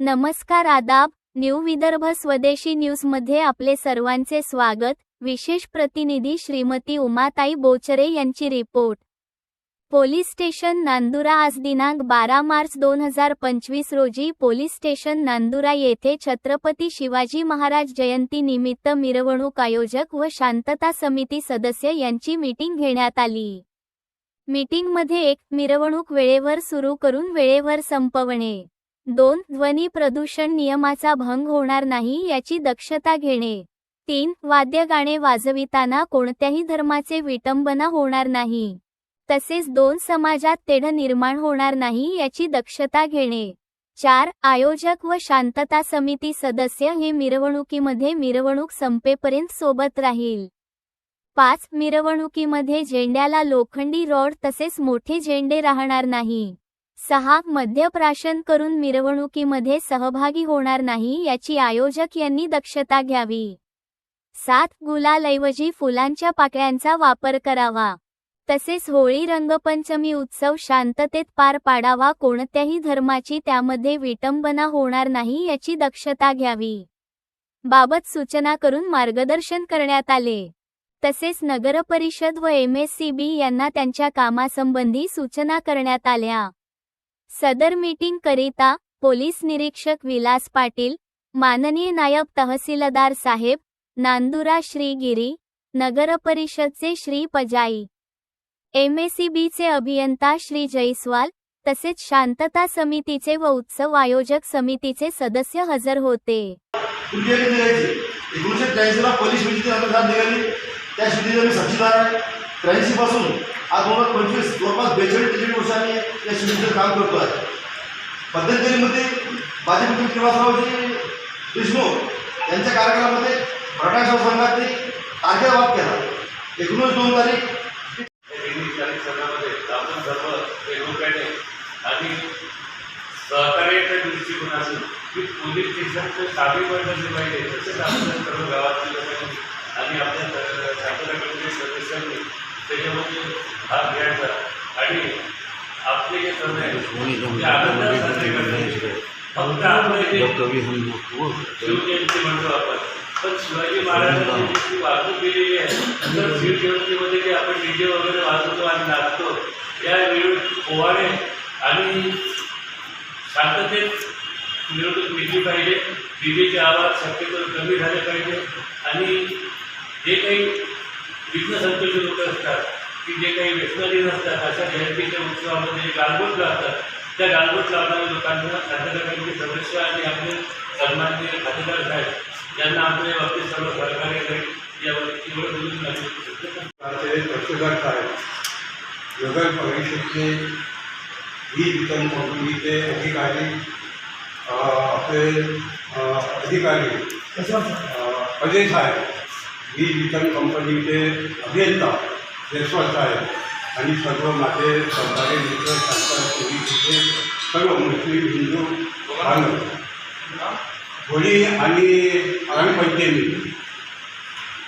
नमस्कार आदाब न्यू विदर्भ स्वदेशी न्यूजमध्ये आपले सर्वांचे स्वागत. विशेष प्रतिनिधी श्रीमती उमाताई बोचरे यांची रिपोर्ट. पोलीस स्टेशन नांदुरा आज दिनांक बारा मार्च दोन हजार पंचवीस रोजी पोलीस स्टेशन नांदुरा येथे छत्रपती शिवाजी महाराज जयंती निमित्त मिरवणूक आयोजक व शांतता समिती सदस्य यांची मीटिंग घेण्यात आली. मीटिंगमध्ये एक मिरवणूक वेळेवर सुरू करून वेळेवर संपवणे. दोन ध्वनी प्रदूषण नियमाचा भंग होणार नाही याची दक्षता घेणे. तीन वाद्य गाणे वाजविताना कोणत्याही धर्माचे विटंबना होणार नाही. तसेच दोन समाजात तेढ निर्माण होणार नाही याची दक्षता घेणे. चार आयोजक व शांतता समिती सदस्य हे मिरवणुकीमध्ये मिरवणूक संपेपर्यंत सोबत राहील. पाच मिरवणुकीमध्ये झेंड्याला लोखंडी रॉड तसेच मोठे झेंडे राहणार नाही. सहा मध्यप्राशन करून मिरवणुकीमध्ये सहभागी होणार नाही याची आयोजक यांनी दक्षता घ्यावी. सात गुलालऐवजी फुलांच्या पाकळ्यांचा वापर करावा. तसेच होळी रंगपंचमी उत्सव शांततेत पार पाडावा कोणत्याही धर्माची त्यामध्ये विटंबना होणार नाही याची दक्षता घ्यावी. बाबत सूचना करून मार्गदर्शन करण्यात आले. तसेच नगरपरिषद व एमएससीबी यांना त्यांच्या कामासंबंधी सूचना करण्यात आल्या. सदर मीटिंग करिता पोलीस निरीक्षक विलास पाटील माननीय नायब तहसीलदार साहेब नांदुरा श्रीगिरी नगरपरिषदचे श्री पजाई एमएसीबीचे अभियंता श्री जयस्वाल तसेच शांतता समितीचे व उत्सव आयोजक समितीचे सदस्य हजर होते. एकोणीसशे त्र्याऐंशीला पोलीस निघाली. त्या मी साक्षीदार आहे आज दोन हजार पंचवीस जवळपास बेचाळीस वर्षांनी या काम करतो आहे. यांच्या कार्यक्रमामध्ये मराठा संघाने तारखेला वाद केला. एकोणीस दोन तारीख सर्व आणि सहकार्याच्या दृष्टिकोनातून की पोलीस स्टेशनचं साधे बनवले पाहिजे तसेच आपल्या सर्व गावातील लोकांनी आणि आपल्या शासनाकडील सदस्यांनी त्याच्यामध्ये भाग घ्यायचा आणि आपले जे सण आहे ते आनंदात साजरे करण्याचे फक्त आपलं शिवजयंती म्हणतो आपण पण शिवाजी महाराजांची जी वाहतूक केलेली आहे तर शिवजयंतीमध्ये जे आपण डीजे वगैरे पोवाडे आणि शांततेत निवडणूक घेतली पाहिजे. विजेचे आवाज शक्यतो कमी झाले पाहिजे. आणि जे काही विघ्न संतोषी लोक असतात की जे काही व्यसनाधीन असतात अशा जयंतीच्या उत्सवामध्ये गालबोट लावतात त्या गालबोट लावणाऱ्या लोकांना खातेदारांचे सदस्य आणि आपले सन्माननीय खातेदार साहेब यांना आपल्या बाबतीत सर्व सहकार्य करेल. यावर केवळ बोलून लागेल साहेब नगर परिषदचे ही वितरण कंपनीचे अधिकारी आपले अधिकारी अजय साहेब वीज वितरण कंपनीचे अभियंता जयस्वाल साहेब आणि सर्व माझे सहकारी मित्र समितीचे सर्व मुस्लिम हिंदू बांधव होळी आणि रंगपंचमी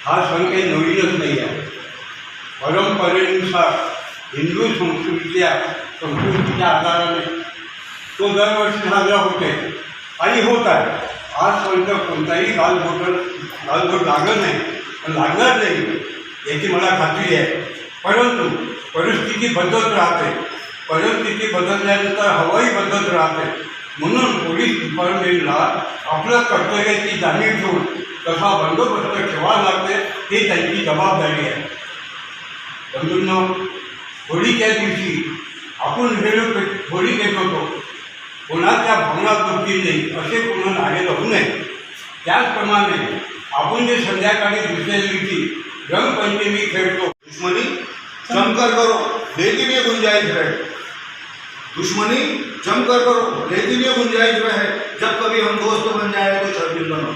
हा सण काही नवीनच नाही आहे. परंपरेनुसार हिंदू संस्कृतीच्या संस्कृतीच्या आधाराने तो दरवर्षी साजरा होते. आणि होत आहे. आजपर्यंत कोणताही गालबोट गालबोट लागत नाही. लागणार नाही, याची मला खात्री आहे. परंतु परिस्थिती बदलत राहते. परिस्थिती बदलल्यानंतर हवाही बदलत राहते. म्हणून पोलीस डिपार्टमेंटला आपल्या कर्तव्याची जाणीव ठेवून कसा बंदोबस्त ठेवावा लागते, ही त्यांची जबाबदारी आहे. बंधूंनो होळीच्या दिवशी आपण वेळ होळी होतो कोणाच्या भावना दुखी नाही असे कोणा नागेल होऊ नये त्याचप्रमाणे आपण जे संध्याकाळी दुसऱ्या दिवशी रंगपंचमी खेळतो दुश्मनी जमकर करो, लेकिन ये गुंजाइश रहे दुश्मनी जमकर करो, लेकिन ये गुंजाइश रहे जब कभी हम दोस्त बन जाए तो शर्मिंदा न हो।